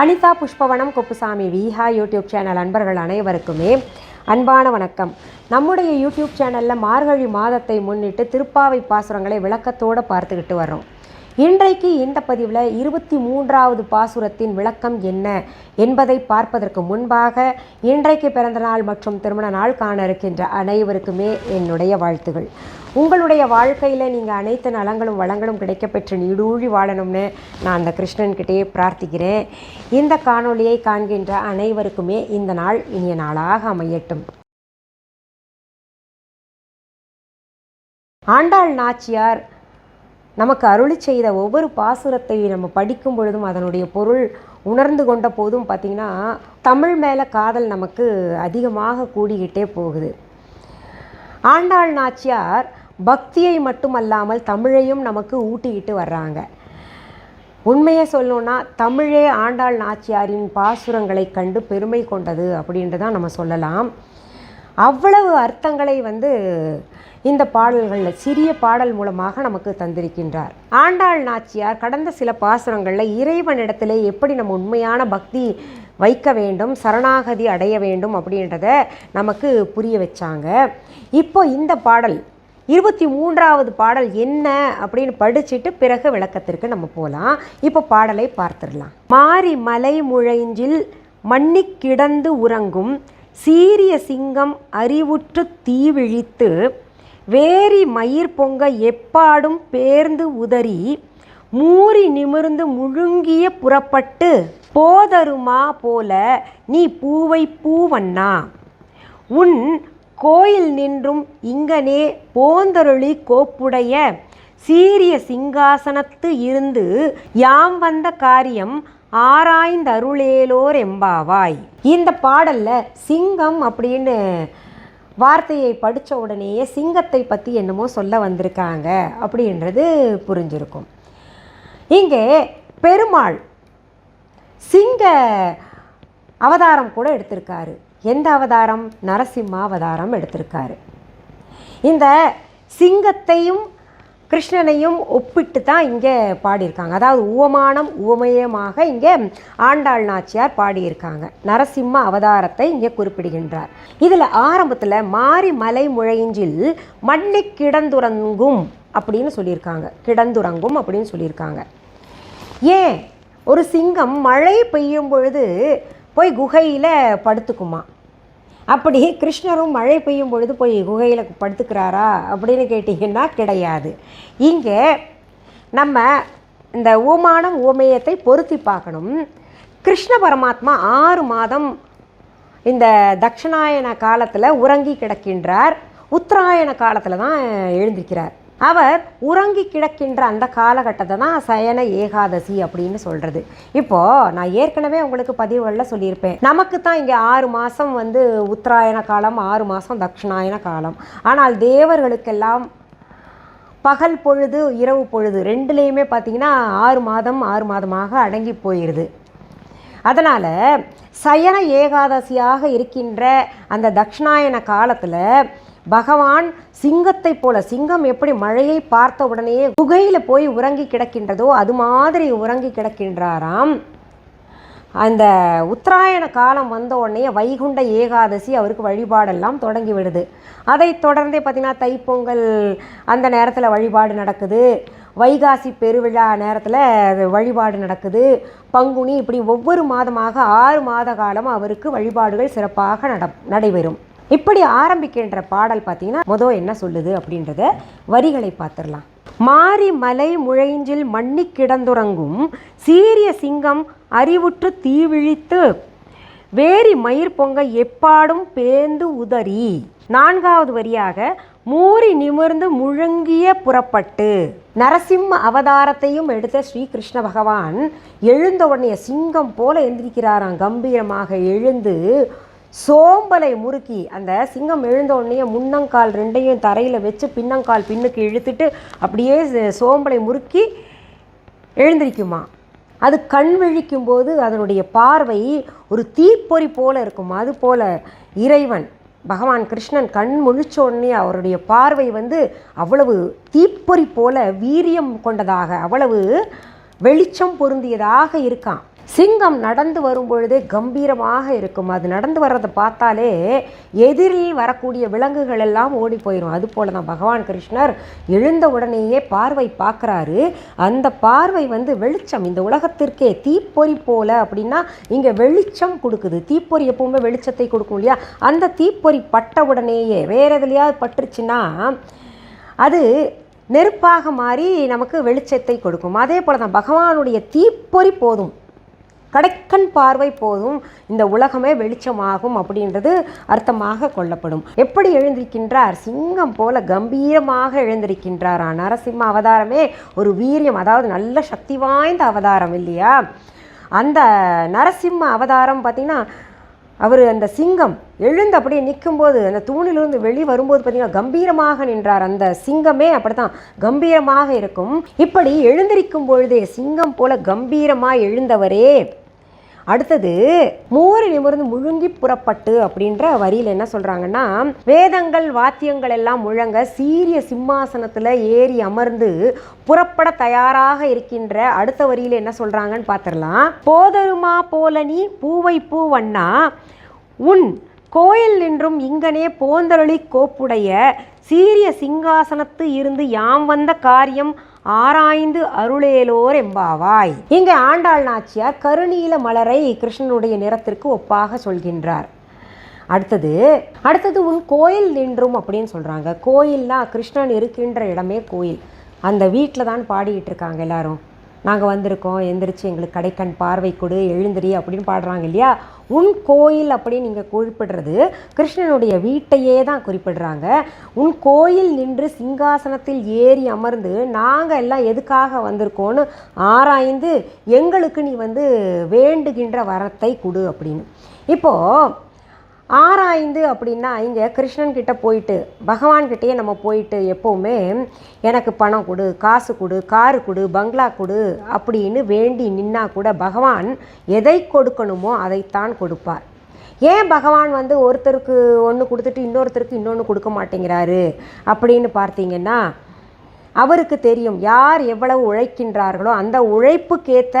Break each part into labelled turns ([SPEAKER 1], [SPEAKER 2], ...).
[SPEAKER 1] Anitha Pushpavanam Kuppusamy Viha YouTube channel அன்பர்கள் அனைவருக்குமே அன்பான வணக்கம். நம்முடைய யூடியூப் சேனலில் மார்கழி மாதத்தை முன்னிட்டு திருப்பாவை பாசுரங்களை விளக்கத்தோடு பார்த்துக்கிட்டு வர்றோம். இன்றைக்கு இந்த பதிவில் இருபத்தி மூன்றாவது பாசுரத்தின் விளக்கம் என்ன என்பதை பார்ப்பதற்கு முன்பாக இன்றைக்கு பிறந்த நாள் மற்றும் திருமண நாள் காண இருக்கின்ற அனைவருக்குமே என்னுடைய வாழ்த்துகள். உங்களுடைய வாழ்க்கையில் நீங்கள் அனைத்து நலங்களும் வளங்களும் கிடைக்கப்பெற்று நீடூழி வாழணும்னு நான் அந்த கிருஷ்ணன்கிட்டே பிரார்த்திக்கிறேன். இந்த காணொளியை காண்கின்ற அனைவருக்குமே இந்த நாள் இனிய நாளாக அமையட்டும். ஆண்டாள் நாச்சியார் நமக்கு அருளி செய்த ஒவ்வொரு பாசுரத்தை நம்ம படிக்கும் பொழுதும் அதனுடைய பொருள் உணர்ந்து கொண்ட போதும் பார்த்திங்கன்னா தமிழ் மேலே காதல் நமக்கு அதிகமாக கூடிக்கிட்டே போகுது. ஆண்டாள் நாச்சியார் பக்தியை மட்டுமல்லாமல் தமிழையும் நமக்கு ஊட்டிக்கிட்டு வர்றாங்க. உண்மையை சொல்லணும்னா தமிழே ஆண்டாள் நாச்சியாரின் பாசுரங்களை கண்டு பெருமை கொண்டது அப்படின்ட்டு தான் நம்ம சொல்லலாம். அவ்வளவு அர்த்தங்களை வந்து இந்த பாடல்களில் சிறிய பாடல் மூலமாக நமக்கு தந்திருக்கின்றார். ஆண்டாள் நாச்சியார் கடந்த சில பாசுரங்களில் இறைவனிடத்தில் எப்படி நம்ம உண்மையான பக்தி வைக்க வேண்டும் சரணாகதி அடைய வேண்டும் அப்படின்றத நமக்கு புரிய வச்சாங்க. இப்போ இந்த பாடல் இருபத்தி மூன்றாவது பாடல் என்ன அப்படின்னு படிச்சுட்டு பிறகு விளக்கத்திற்கு நம்ம போகலாம் இப்போ பாடலை பார்த்துடலாம். மாறி மலை முழைஞ்சில் மண்ணிக் கிடந்து உறங்கும் சீரிய சிங்கம் அறிவுற்று தீவிழித்து வேரி மயிர் பொங்க எப்பாடும் பேர்ந்து உதறி மூறி நிமிர்ந்து முழுங்கிய புறப்பட்டு போதருமா போல நீ பூவை பூவண்ணா? உன் கோயில் நின்றும் இங்கனே போந்தருளி கோப்புடைய சீரிய சிங்காசனத்து இருந்து யாம் வந்த காரியம் ஆராய்ந்தருளேலோர் எம்பாவாய் இந்த பாடலில் சிங்கம் அப்படின்னு வார்த்தையை படித்த உடனேயே சிங்கத்தை பற்றி என்னமோ சொல்ல வந்திருக்காங்க அப்படின்றது புரிஞ்சிருக்கும். இங்கே பெருமாள் சிங்க அவதாரம் கூட எடுத்திருக்காரு. எந்த அவதாரம்? நரசிம்ம அவதாரம் எடுத்திருக்காரு. இந்த சிங்கத்தையும் கிருஷ்ணனையும் ஒப்பிட்டு தான் இங்கே பாடியிருக்காங்க. அதாவது உவமானம் உவமயமாக இங்கே ஆண்டாள் நாச்சியார் பாடியிருக்காங்க. நரசிம்ம அவதாரத்தை இங்கே குறிப்பிடுகின்றார். இதில் ஆரம்பத்தில் மாறி மலை முழையிஞ்சில் மண்ணி கிடந்துறங்கும் அப்படின்னு சொல்லியிருக்காங்க. கிடந்துறங்கும் அப்படின்னு சொல்லியிருக்காங்க. ஏன்? ஒரு சிங்கம் மழை பெய்யும் பொழுது போய் குகையில் படுத்துக்குமா? அப்படி கிருஷ்ணரும் மழை பெய்யும் பொழுது போய் குகையில் படுத்துக்கிறாரா அப்படின்னு கேட்டிங்கன்னா கிடையாது. இங்கே நம்ம இந்த ஓமானம் ஓமேயத்தை பொருத்தி பார்க்கணும். கிருஷ்ண பரமாத்மா ஆறு மாதம் இந்த தட்சிணாயன காலத்தில் உறங்கி கிடக்கின்றார். உத்தராயண காலத்தில் தான் எழுந்திருக்கிறார். அவர் உறங்கி கிடக்கின்ற அந்த காலகட்டத்தை தான் சயன ஏகாதசி அப்படின்னு சொல்கிறது இப்போது நான் ஏற்கனவே உங்களுக்கு பதிவுகளில் சொல்லியிருப்பேன். நமக்கு தான் இங்கே ஆறு மாதம் வந்து உத்தராயண காலம் ஆறு மாதம் தட்சிணாயன காலம். ஆனால் தேவர்களுக்கெல்லாம் பகல் பொழுது இரவு பொழுது ரெண்டுலேயுமே பார்த்திங்கன்னா ஆறு மாதம் ஆறு மாதமாக அடங்கி போயிடுது அதனால் சயன ஏகாதசியாக இருக்கின்ற அந்த தட்சிணாயன காலத்தில் பகவான் சிங்கத்தை போல சிங்கம் எப்படி மழையை பார்த்த உடனேயே குகையில் போய் உறங்கி கிடக்கின்றதோ அது மாதிரி உறங்கி கிடக்கின்றாராம். அந்த உத்தராயண காலம் வந்த உடனே வைகுண்ட ஏகாதசி அவருக்கு வழிபாடெல்லாம் தொடங்கி விடுது. அதை தொடர்ந்தே பார்த்திங்கன்னா தைப்பொங்கல் அந்த நேரத்தில் வழிபாடு நடக்குது. வைகாசி பெருவிழா நேரத்தில் வழிபாடு நடக்குது. பங்குனி இப்படி ஒவ்வொரு மாதமாக ஆறு மாத காலம் அவருக்கு வழிபாடுகள் சிறப்பாக நட நடைபெறும். இப்படி ஆரம்பிக்கின்ற பாடல் பார்த்தீங்கன்னா மொதல் என்ன சொல்லுது அப்படின்றத வரிகளை பார்த்துடலாம் மாறி மலை முழைஞ்சில் மண்ணி கிடந்துறங்கும் சீரிய சிங்கம் அறிவுற்று தீவிழித்து வேரி மயிர் பொங்க எப்பாடும் பேந்து உதறி. நான்காவது வரியாக மூறி நிமிர்ந்து முழங்கிய புறப்பட்டு. நரசிம்ம அவதாரத்தையும் எடுத்த ஸ்ரீகிருஷ்ண பகவான் எழுந்த உடனே சிங்கம் போல எந்திரிக்கிறாராம். கம்பீரமாக எழுந்து சோம்பலை முறுக்கி அந்த சிங்கம் எழுந்த உடனே முன்னங்கால் ரெண்டையும் தரையில் வச்சு பின்னங்கால் பின்னுக்கு இழுத்துட்டு அப்படியே சோம்பலை முறுக்கி எழுந்திருக்குமா? அது கண் விழிக்கும் போது அதனுடைய பார்வை ஒரு தீப்பொறி போல இருக்கும்? அது போல இறைவன் பகவான் கிருஷ்ணன் கண் முழிச்சோடனே அவருடைய பார்வை வந்து அவ்வளவு தீப்பொறி போல வீரியம் கொண்டதாக அவ்வளவு வெளிச்சம் பொருந்தியதாக இருக்கான் சிங்கம் நடந்து வரும்பொழுதே கம்பீரமாக இருக்கும். அது நடந்து வர்றதை பார்த்தாலே எதிரில் வரக்கூடிய விலங்குகள் எல்லாம் ஓடி போயிடும் அதுபோல தான் பகவான் கிருஷ்ணர் எழுந்த உடனேயே பார்வை பார்க்குறாரு. அந்த பார்வை வந்து வெளிச்சம். இந்த உலகத்திற்கே தீப்பொறி போல அப்படின்னா இங்கே வெளிச்சம் கொடுக்குது. தீப்பொறி எப்பவுமே வெளிச்சத்தை கொடுக்கும் இல்லையா? அந்த தீப்பொறி பட்ட உடனேயே வேற எதுலையாவது பட்டுருச்சுன்னா அது நெருப்பாக மாறி நமக்கு வெளிச்சத்தை கொடுக்கும். அதே போல தான் பகவானுடைய தீப்பொறி போதும். கடைக்கண் பார்வை போதும் இந்த உலகமே வெளிச்சமாகும் அப்படின்றது அர்த்தமாக கொள்ளப்படும். எப்படி எழுந்திருக்கின்றார்? சிங்கம் போல கம்பீரமாக எழுந்திருக்கின்றார். நரசிம்ம அவதாரமே ஒரு வீரியம் அதாவது நல்ல சக்தி வாய்ந்த அவதாரம் இல்லையா? அந்த நரசிம்ம அவதாரம் பார்த்திங்கன்னா அவர் அந்த சிங்கம் எழுந்து அப்படியே நிற்கும்போது அந்த தூணிலிருந்து வெளி வரும்போது பார்த்தீங்கன்னா கம்பீரமாக நின்றார். அந்த சிங்கமே அப்படித்தான் கம்பீரமாக இருக்கும். இப்படி எழுந்திருக்கும் பொழுதே சிங்கம் போல கம்பீரமாக எழுந்தவரே. அடுத்தது மூறு நிமிர்ந்து முழுங்கி புறப்பட்டு அப்படின்ற வரியில் என்ன சொல்கிறாங்கன்னா வேதங்கள் வாத்தியங்கள் எல்லாம் முழங்க சீரிய சிம்மாசனத்தில் ஏறி அமர்ந்து புறப்பட தயாராக இருக்கின்ற அடுத்த வரியில் என்ன சொல்கிறாங்கன்னு பார்த்துடலாம் போதருமா போல நீ பூவை பூவண்ணா உன் கோயில் நின்றும் இங்கனே போந்தரளி கோப்புடைய சீரிய சிங்காசனத்து இருந்து யாம் வந்த காரியம் ஆராய்ந்து அருளேலோர் எம்பாவாய் இங்கே ஆண்டாள் நாச்சியார் கருநீல மலரை கிருஷ்ணனுடைய நிறத்திற்கு ஒப்பாக சொல்கின்றார். அடுத்தது அடுத்தது உன் கோயில் நின்றும் அப்படின்னு சொல்கிறாங்க கோயில்னா கிருஷ்ணன் இருக்கின்ற இடமே கோயில். அந்த வீட்டில் தான் பாடிக்கிட்டு இருக்காங்க எல்லாரும். நாங்கள் வந்திருக்கோம் எந்திரிச்சு எங்களுக்கு கடைக்கண் பார்வை கொடு எழுந்திரி அப்படின்னு பாடுறாங்க இல்லையா? உன் கோயில் அப்படின்னு நீங்கள் குறிப்பிடுறது கிருஷ்ணனுடைய வீட்டையே தான் குறிப்பிடுறாங்க. உன் கோயில் நின்று சிங்காசனத்தில் ஏறி அமர்ந்து நாங்கள் எல்லாம் எதுக்காக வந்திருக்கோன்னு ஆராய்ந்து எங்களுக்கு நீ வந்து வேண்டுகின்ற வரத்தை கொடு அப்படின்னு. இப்போது ஆராய்ந்து அப்படின்னா இங்கே கிருஷ்ணன் கிட்ட போயிட்டு பகவான்கிட்டயே நம்ம போயிட்டு எப்போவுமே எனக்கு பணம் கொடு காசு கொடு காரு கொடு பங்களா கொடு அப்படின்னு வேண்டி நின்னா கூட பகவான் எதை கொடுக்கணுமோ அதைத்தான் கொடுப்பார். ஏன் பகவான் வந்து ஒருத்தருக்கு ஒன்று கொடுத்துட்டு இன்னொருத்தருக்கு இன்னொன்று கொடுக்க மாட்டேங்கிறாரு அப்படின்னு பார்த்தீங்கன்னா அவருக்கு தெரியும் யார் எவ்வளவு உழைக்கின்றார்களோ அந்த உழைப்புக்கேற்ற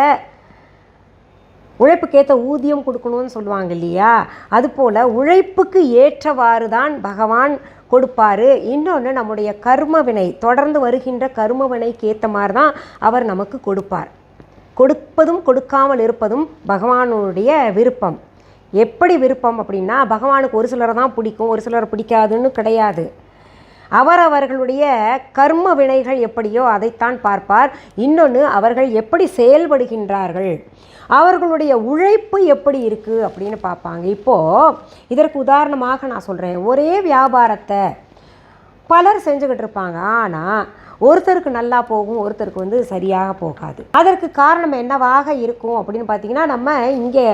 [SPEAKER 1] உழைப்புக்கேற்ற ஊதியம் கொடுக்கணும்னு சொல்லுவாங்க இல்லையா? அதுபோல் உழைப்புக்கு ஏற்றவாறு தான் பகவான் கொடுப்பாரு. இன்னொன்று நம்முடைய கர்மவினை தொடர்ந்து வருகின்ற கர்மவினைக்கு ஏற்ற மாதிரி தான் அவர் நமக்கு கொடுப்பார். கொடுப்பதும் கொடுக்காமல் இருப்பதும் பகவானுடைய விருப்பம். எப்படி விருப்பம் அப்படின்னா பகவானுக்கு ஒரு சிலரை தான் பிடிக்கும் ஒரு சிலரை பிடிக்காதுன்னு கிடையாது. அவரவர்களுடைய கர்ம வினைகள் எப்படியோ அதைத்தான் பார்ப்பார். இன்னொன்று அவர்கள் எப்படி செயல்படுகின்றார்கள்? அவர்களுடைய உழைப்பு எப்படி இருக்குது அப்படின்னு பார்ப்பாங்க. இப்போது இதற்கு உதாரணமாக நான் சொல்கிறேன் ஒரே வியாபாரத்தை பலர் செஞ்சுக்கிட்டு இருப்பாங்க. ஆனால் ஒருத்தருக்கு நல்லா போகும் ஒருத்தருக்கு வந்து சரியாக போகாது. அதற்கு காரணம் என்னவாக இருக்கும் அப்படின்னு பார்த்தீங்கன்னா நம்ம இங்கே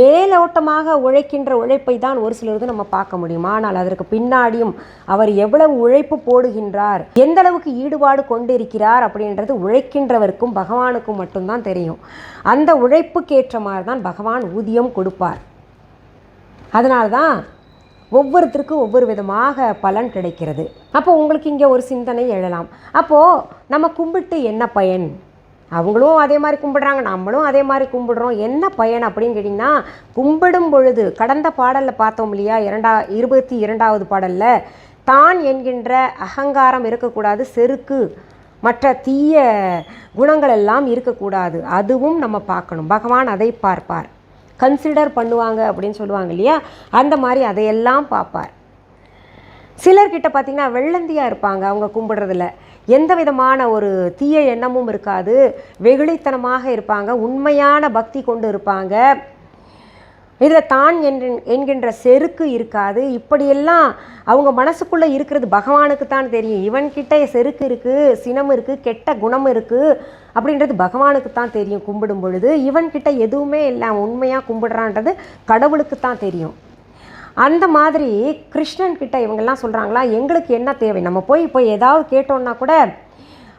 [SPEAKER 1] மேலோட்டமாக உழைக்கின்ற உழைப்பை தான் ஒரு சிலருக்கு நம்ம பார்க்க முடியும். ஆனால் அதற்கு பின்னாடியும் அவர் எவ்வளவு உழைப்பு போடுகின்றார் எந்த அளவுக்கு ஈடுபாடு கொண்டிருக்கிறார் அப்படின்றது உழைக்கின்றவருக்கும் பகவானுக்கும் மட்டும்தான் தெரியும். அந்த உழைப்புக்கேற்ற மாதிரி தான் பகவான் ஊதியம் கொடுப்பார். அதனால்தான் ஒவ்வொருத்தருக்கும் ஒவ்வொரு விதமாக பலன் கிடைக்கிறது. அப்போ உங்களுக்கு இங்கே ஒரு சிந்தனை எழலாம். அப்போது நம்ம கும்பிட்டு என்ன பயன்? அவங்களும் அதே மாதிரி கும்பிடுறாங்க நம்மளும் அதே மாதிரி கும்பிடுறோம். என்ன பயன் அப்படின்னு கேட்டிங்கன்னா கும்பிடும் பொழுது கடந்த பாடலில் பார்த்தோம் இல்லையா இரண்டா இருபத்தி இரண்டாவது பாடலில் தான் என்கின்ற அகங்காரம் இருக்கக்கூடாது செருக்கு மற்ற தீய குணங்கள் எல்லாம் இருக்கக்கூடாது. அதுவும் நம்ம பார்க்கணும். பகவான் அதை பார்ப்பார். கன்சிடர் பண்ணுவாங்க அப்படின்னு சொல்லுவாங்க இல்லையா? அந்த மாதிரி அதையெல்லாம் பார்ப்பார். சிலர்கிட்ட பார்த்தீங்கன்னா வெள்ளந்தியாக இருப்பாங்க அவங்க கும்பிடுறதுல. எந்த விதமான ஒரு தீய எண்ணமும் இருக்காது. வெகுளித்தனமாக இருப்பாங்க. உண்மையான பக்தி கொண்டு இருப்பாங்க. இதில் தான் என்ற என்கின்ற செருக்கு இருக்காது. இப்படியெல்லாம் அவங்க மனசுக்குள்ளே இருக்கிறது பகவானுக்கு தான் தெரியும். இவன்கிட்ட செருக்கு இருக்குது சினம் இருக்குது கெட்ட குணம் இருக்குது அப்படின்றது பகவானுக்கு தான் தெரியும் கும்பிடும் பொழுது. இவன்கிட்ட எதுவுமே இல்லை. உண்மையாக கும்பிடுறான்றது கடவுளுக்கு தான் தெரியும். அந்த மாதிரி கிருஷ்ணன் கிட்ட இவங்கெல்லாம் சொல்கிறாங்களா எங்களுக்கு என்ன தேவை? நம்ம போய் இப்போ ஏதாவது கேட்டோம்னா கூட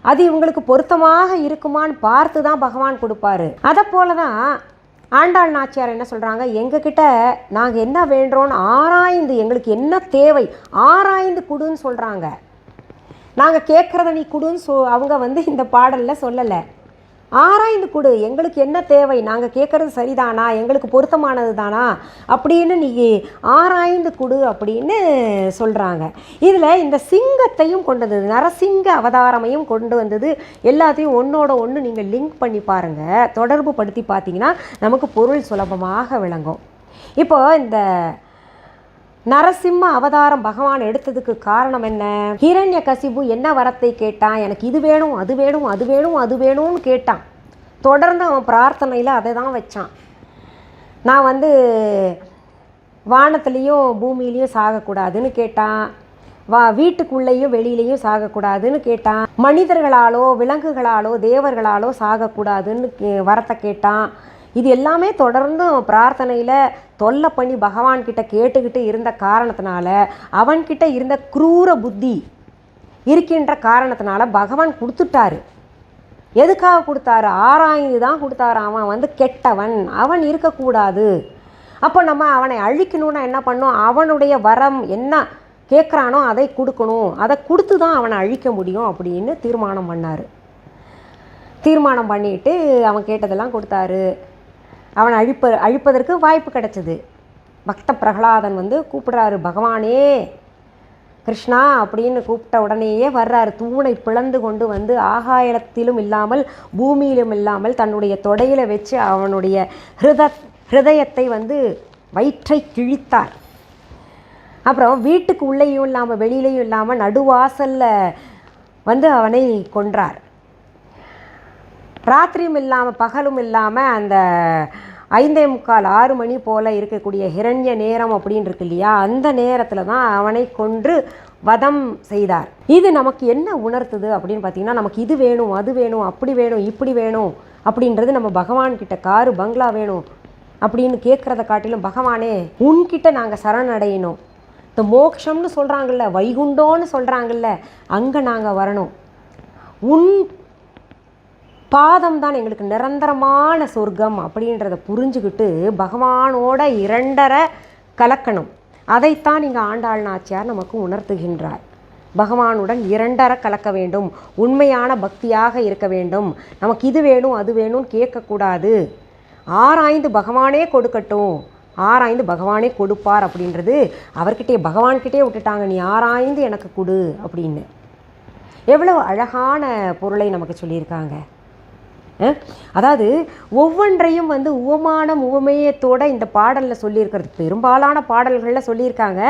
[SPEAKER 1] அது இவங்களுக்கு பொருத்தமாக இருக்குமான்னு பார்த்து தான் பகவான் கொடுப்பாரு. அதை போல தான் ஆண்டாள் நாச்சியார் என்ன சொல்கிறாங்க எங்ககிட்ட நாங்கள் என்ன வேண்டுறோன்னு ஆராய்ந்து எங்களுக்கு என்ன தேவை ஆராய்ந்து கொடுன்னு சொல்கிறாங்க நாங்கள் கேட்குறத நீ கொடுன்னு சொ அவங்க வந்து இந்த பாடலில் சொல்லலை. ஆராய்ந்து கொடு எங்களுக்கு என்ன தேவை? நாங்கள் கேட்குறது சரிதானா? எங்களுக்கு பொருத்தமானது தானா? அப்படின்னு நீ ஆராய்ந்து கொடு அப்படின்னு சொல்கிறாங்க இதில் இந்த சிங்கத்தையும் கொண்டு வந்தது நரசிங்க அவதாரமையும் கொண்டு வந்தது. எல்லாத்தையும் ஒன்றோட ஒன்று நீங்கள் லிங்க் பண்ணி பாருங்கள் தொடர்பு படுத்தி பார்த்தீங்கன்னா நமக்கு பொருள் சுலபமாக விளங்கும். இப்போது இந்த நரசிம்ம அவதாரம் பகவான் எடுத்ததுக்கு காரணம் என்ன? ஹிரண்ய கசிபு என்ன வரத்தை கேட்டான்? எனக்கு இது வேணும் அது வேணும் அது வேணும் அது வேணும்னு கேட்டான். தொடர்ந்து அவன் பிரார்த்தனையில் அதை தான் வச்சான். நான் வந்து வானத்துலேயும் பூமியிலையும் சாகக்கூடாதுன்னு கேட்டான். வா வீட்டுக்குள்ளேயும் வெளியிலையும் சாகக்கூடாதுன்னு கேட்டான். மனிதர்களாலோ விலங்குகளாலோ தேவர்களாலோ சாகக்கூடாதுன்னு கே- வரத்தை கேட்டான். இது எல்லாமே தொடர்ந்து பிரார்த்தனையில் தொல்லை பண்ணி பகவான்கிட்ட கேட்டுக்கிட்டு இருந்த காரணத்தினால அவன்கிட்ட இருந்த குரூர புத்தி இருக்கின்ற காரணத்தினால பகவான் கொடுத்துட்டாரு. எதுக்காக கொடுத்தாரு? ஆராய்ந்து தான் கொடுத்தாரு. அவன் வந்து கெட்டவன். அவன் இருக்கக்கூடாது. அப்போ நம்ம அவனை அழிக்கணும்னா என்ன பண்ணும் அவனுடைய வரம் என்ன கேட்குறானோ அதை கொடுக்கணும். அதை கொடுத்து தான் அவனை அழிக்க முடியும் அப்படின்னு தீர்மானம் பண்ணார். தீர்மானம் பண்ணிட்டு அவன் கேட்டதெல்லாம் கொடுத்தாரு. அவனை அழிப்ப அழிப்பதற்கு வாய்ப்பு கிடைச்சது. பக்த பிரகலாதன் வந்து கூப்பிடுறாரு பகவானே கிருஷ்ணா அப்படின்னு கூப்பிட்ட உடனேயே வர்றாரு. தூணை பிளந்து கொண்டு வந்து ஆகாயத்திலும் இல்லாமல் பூமியிலும் இல்லாமல் தன்னுடைய தொடையில் வச்சு அவனுடைய ஹிருத ஹிருதயத்தை வந்து வயிற்றை கிழித்தார். அப்புறம் வீட்டுக்கு உள்ளேயும் இல்லாமல் வெளியிலையும் இல்லாமல் நடுவாசலில் வந்து அவனை கொன்றார். ராத்திரியும் இல்லாமல் பகலும் இல்லாமல் அந்த ஐந்தே முக்கால் ஆறு மணி போல் இருக்கக்கூடிய ஹிரண்ய நேரம் அப்படின்னு இருக்கு இல்லையா? அந்த நேரத்தில் தான் அவனை கொன்று வதம் செய்தார். இது நமக்கு என்ன உணர்த்துது அப்படின்னு பார்த்தீங்கன்னா நமக்கு இது வேணும் அது வேணும் அப்படி வேணும் இப்படி வேணும் அப்படின்றது நம்ம பகவான்கிட்ட காரு பங்களா வேணும் அப்படின்னு கேட்குறத காட்டிலும் பகவானே உன்கிட்ட நாங்கள் சரணடையணும். இந்த மோக்ஷம்னு சொல்கிறாங்கல்ல வைகுண்டோன்னு சொல்கிறாங்கல்ல அங்கே நாங்கள் வரணும். உன் பாதம் தான் எங்களுக்கு நிரந்தரமான சொர்க்கம் அப்படின்றத புரிஞ்சுக்கிட்டு பகவானோட இரண்டரை கலக்கணும். அதைத்தான் இங்கே ஆண்டாள் நாச்சியார் நமக்கு உணர்த்துகின்றார். பகவானுடன் இரண்டர கலக்க வேண்டும். உண்மையான பக்தியாக இருக்க வேண்டும். நமக்கு இது வேணும் அது வேணும்னு கேட்கக்கூடாது. ஆராய்ந்து பகவானே கொடுக்கட்டும். ஆராய்ந்து பகவானே கொடுப்பார் அப்படின்றது அவர்கிட்டே பகவான்கிட்டே விட்டுட்டாங்க. நீ ஆராய்ந்து எனக்கு கொடு அப்படின்னு. எவ்வளவு அழகான பொருளை நமக்கு சொல்லியிருக்காங்க. அதாவது ஒவ்வொன்றையும் வந்து உவமானம் உவமேயத்தோட இந்த பாடலில் சொல்லியிருக்கிறது. பெரும்பாலான பாடல்களில் சொல்லியிருக்காங்க.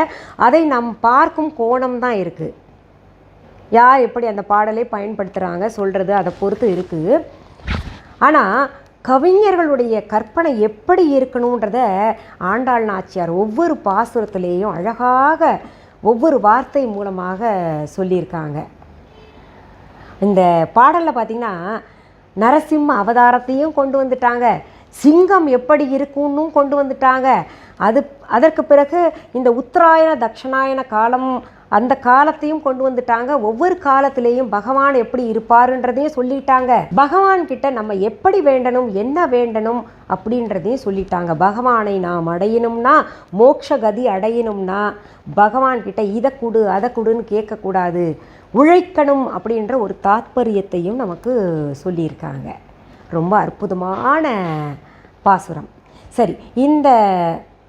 [SPEAKER 1] அதை நாம் பார்க்கும் கோணம் தான் இருக்குது யார் எப்படி அந்த பாடலை பயன்படுத்துகிறாங்க சொல்கிறது அதை பொறுத்து இருக்குது ஆனால் கவிஞர்களுடைய கற்பனை எப்படி இருக்கணுன்றத ஆண்டாள் நாச்சியார் ஒவ்வொரு பாசுரத்திலேயும் அழகாக ஒவ்வொரு வார்த்தை மூலமாக சொல்லியிருக்காங்க. இந்த பாடலில் பார்த்தீங்கன்னா நரசிம்ம அவதாரத்தையும் கொண்டு வந்துட்டாங்க. சிங்கம் எப்படி இருக்கும்னு கொண்டு வந்துட்டாங்க. அது அதற்கு பிறகு இந்த உத்தராயண தட்சணாயன காலம் அந்த காலத்தையும் கொண்டு வந்துட்டாங்க. ஒவ்வொரு காலத்திலையும் பகவான் எப்படி இருப்பாருன்றதையும் சொல்லிட்டாங்க. பகவான் கிட்ட நம்ம எப்படி வேண்டணும் என்ன வேண்டணும் அப்படின்றதையும் சொல்லிட்டாங்க. பகவானை நாம் அடையணும்னா மோட்ச கதி அடையணும்னா பகவான் கிட்ட இதை கொடு அதை கொடுன்னு கேட்கக்கூடாது. உழைக்கணும் அப்படின்ற ஒரு தாத்பரியத்தையும் நமக்கு சொல்லியிருக்காங்க. ரொம்ப அற்புதமான பாசுரம். சரி இந்த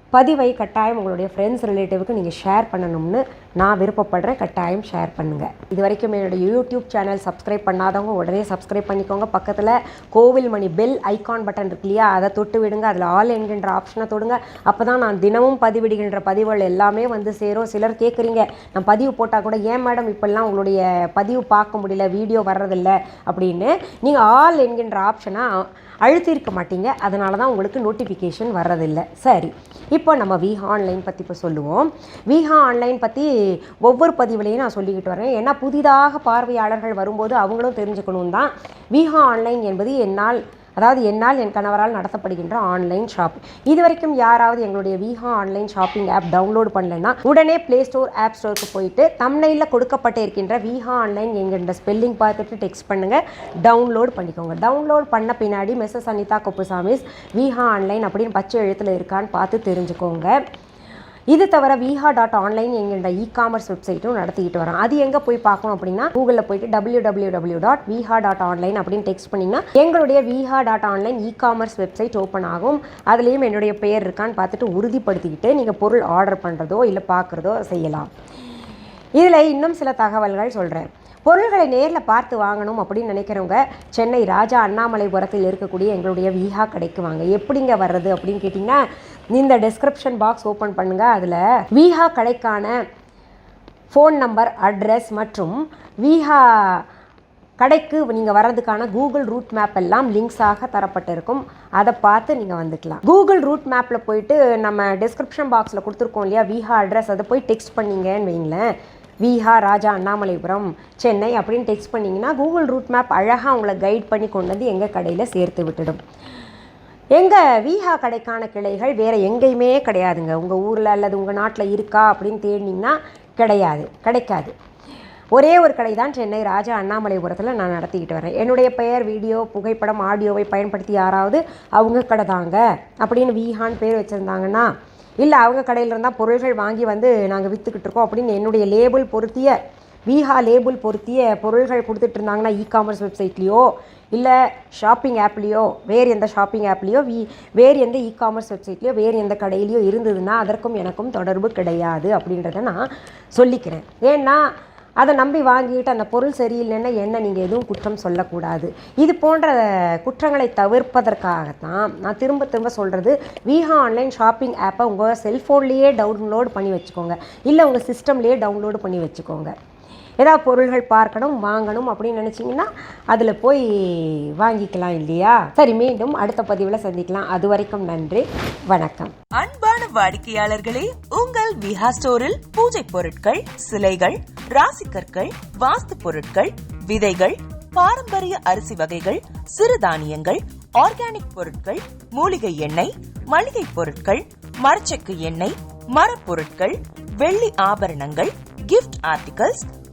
[SPEAKER 1] பதிவை கட்டாயம் உங்களுடைய ஃப்ரெண்ட்ஸ் ரிலேட்டிவ்க்கு நீங்கள் ஷேர் பண்ணணும்னு நான் விருப்பப்படுறேன் கட்டாயம் ஷேர் பண்ணுங்கள் இது வரைக்கும் என்னுடைய யூடியூப் சேனல் சப்ஸ்கிரைப் பண்ணாதவங்க உடனே சப்ஸ்கிரைப் பண்ணிக்கோங்க. பக்கத்தில் கோவில் மணி பெல் ஐகான் பட்டன் இருக்கு இல்லையா? அதை தொட்டு விடுங்க. அதில் ஆல் என்கின்ற ஆப்ஷனை தொடுங்க. அப்போ தான் நான் தினமும் பதிவிடுகின்ற பதிவுகள் எல்லாமே வந்து சேரும். சிலர் கேட்குறீங்க நான் பதிவு போட்டால் கூட ஏன் மேடம் இப்போல்லாம் உங்களுடைய பதிவு பார்க்க முடியல? வீடியோ வர்றதில்ல. அப்படின்னு நீங்கள் ஆல் என்கின்ற ஆப்ஷனை அழுத்தியிருக்க மாட்டீங்க. அதனால தான் உங்களுக்கு நோட்டிஃபிகேஷன் வர்றதில்லை. சரி இப்போ நம்ம விஹா ஆன்லைன் பற்றி இப்போ சொல்லுவோம். விஹா ஆன்லைன் பற்றி ஒவ்வொரு பதிவுலையும் நான் சொல்லிக்கிட்டு வரேன் ஏன்னா புதிதாக பார்வையாளர்கள் வரும்போது அவங்களும் தெரிஞ்சுக்கணும் தான். விஹா ஆன்லைன் என்பது என்னால் அதாவது என்னால் என் கணவரால் நடத்தப்படுகின்ற ஆன்லைன் ஷாப் இது வரைக்கும் யாராவது எங்களுடைய Viha online shopping app download பண்ணலைன்னா உடனே ப்ளே ஸ்டோர் ஆப் ஸ்டோருக்கு போயிட்டு தம்னையில் கொடுக்கப்பட்டு இருக்கின்ற விஹா ஆன்லைன் எங்கின்ற ஸ்பெல்லிங் பார்த்துட்டு டெக்ஸ்ட் பண்ணுங்கள் டவுன்லோட் பண்ணிக்கோங்க. டவுன்லோட் பண்ண பின்னாடி மெசஸ் அனிதா குப்புசாமிஸ் விஹா ஆன்லைன் அப்படின்னு பச்சை எழுத்தில் இருக்கான்னு பார்த்து தெரிஞ்சுக்கோங்க. இது தவிர விஹா டாட் ஆன்லைன் எங்களோட இ காமர்ஸ் வெப்சைட்டும் நடத்திக்கிட்டு வரோம். அது எங்கே போய் பார்க்கணும் அப்படின்னா கூகுளில் போயிட்டு W W W dot Viha dot online அப்படின்னு டெக்ஸ்ட் பண்ணிங்கன்னா எங்களுடைய Viha dot online e commerce website open ஆகும். அதுலேயும் என்னுடைய பெயர் இருக்கான்னு பார்த்துட்டு உறுதிப்படுத்திக்கிட்டு நீங்கள் பொருள் ஆர்டர் பண்ணுறதோ இல்லை பார்க்குறதோ செய்யலாம். இதில் இன்னும் சில தகவல்கள் சொல்கிறேன் பொருள்களை நேரில் பார்த்து வாங்கணும் அப்படின்னு நினைக்கிறவங்க சென்னை ராஜா அண்ணாமலைபுரத்தில் இருக்கக்கூடிய எங்களுடைய விஹா கடைக்கு வாங்க. எப்படிங்க வர்றது அப்படின்னு கேட்டிங்கன்னா இந்த டிஸ்கிரிப்ஷன் பாக்ஸ் ஓப்பன் பண்ணுங்கள் அதில் விஹா கடைக்கான ஃபோன் நம்பர் அட்ரஸ் மற்றும் விஹா கடைக்கு நீங்கள் வர்றதுக்கான கூகுள் ரூட் மேப் எல்லாம் லிங்க்ஸாக தரப்பட்டிருக்கும். அதை பார்த்து நீங்கள் வந்துக்கலாம். கூகுள் ரூட் மேப்பில் போயிட்டு நம்ம டிஸ்கிரிப்ஷன் பாக்ஸில் கொடுத்துருக்கோம் இல்லையா விஹா அட்ரஸ் அதை போய் டெக்ஸ்ட் பண்ணீங்கன்னு வைங்களேன். விஹா ராஜா அண்ணாமலைபுரம் சென்னை அப்படின்னு டெக்ஸ்ட் பண்ணிங்கன்னா கூகுள் ரூட் மேப் அழகாக உங்களை கைட் பண்ணி கொண்டு வந்து எங்கள் கடையில் சேர்த்து விட்டுடும். எங்கள் விஹா கடைக்கான கிளைகள் வேறு எங்கேயுமே கிடையாதுங்க. உங்கள் ஊரில் அல்லது உங்கள் நாட்டில் இருக்கா அப்படின்னு தேடினீங்கன்னா கிடையாது கிடைக்காது. ஒரே ஒரு கடை தான் சென்னை ராஜா அண்ணாமலைபுரத்தில் நான் நடத்திக்கிட்டு வரேன். என்னுடைய பெயர் வீடியோ புகைப்படம் ஆடியோவை பயன்படுத்தி யாராவது அவங்க கடை தாங்க அப்படின்னு விஹான் பேர் வச்சுருந்தாங்கன்னா இல்லை அவங்க கடையில் இருந்தால் பொருள்கள் வாங்கி வந்து நாங்கள் விற்றுக்கிட்டு இருக்கோம். அப்படின்னு என்னுடைய லேபிள் பொருத்திய வீஹா லேபிள் பொருத்திய பொருள்கள் கொடுத்துட்டு இருந்தாங்கன்னா இ காமர்ஸ் வெப்சைட்லேயோ இல்லை ஷாப்பிங் ஆப்லேயோ வேறு எந்த ஷாப்பிங் ஆப்லேயோ வி வேறு எந்த இ காமர்ஸ் வெப்சைட்லேயோ வேறு எந்த கடையிலையோ இருந்ததுன்னா அதற்கும் எனக்கும் தொடர்பு கிடையாது அப்படின்றத நான் சொல்லிக்கிறேன். ஏன்னா அதை நம்பி வாங்கிட்டு அந்த பொருள் சரியில்லைன்னா என்ன நீங்கள் எதுவும் குற்றம் சொல்லக்கூடாது. இது போன்ற குற்றங்களை தவிர்ப்பதற்காகத்தான் நான் திரும்ப திரும்ப சொல்கிறது வீஹா ஆன்லைன் ஷாப்பிங் ஆப்பை உங்கள் செல்ஃபோன்லேயே டவுன்லோட் பண்ணி வச்சுக்கோங்க. இல்லை உங்கள் சிஸ்டம்லேயே டவுன்லோடு பண்ணி வச்சுக்கோங்க. ஏதாவது பொருள்கள் பார்க்கணும் வாங்கணும் அப்படின்னு நினச்சிங்கன்னா அதில் போய் வாங்கிக்கலாம் இல்லையா? சரி மீண்டும் அடுத்த பதிவில் சந்திக்கலாம். அது வரைக்கும் நன்றி வணக்கம்.
[SPEAKER 2] அன்பான வாடிக்கையாளர்களே உங்கள் விஹா ஸ்டோரில் பூஜை பொருட்கள் சிலைகள் ராசிக்கற்கள் வாஸ்து பொருட்கள் விதைகள் பாரம்பரிய அரிசி வகைகள் சிறுதானியங்கள் ஆர்கானிக் பொருட்கள் மூலிகை எண்ணெய் மளிகை பொருட்கள் மரச்செக்கு எண்ணெய் மரப்பொருட்கள் வெள்ளி ஆபரணங்கள் கிஃப்ட் ஆர்டிகல்ஸ்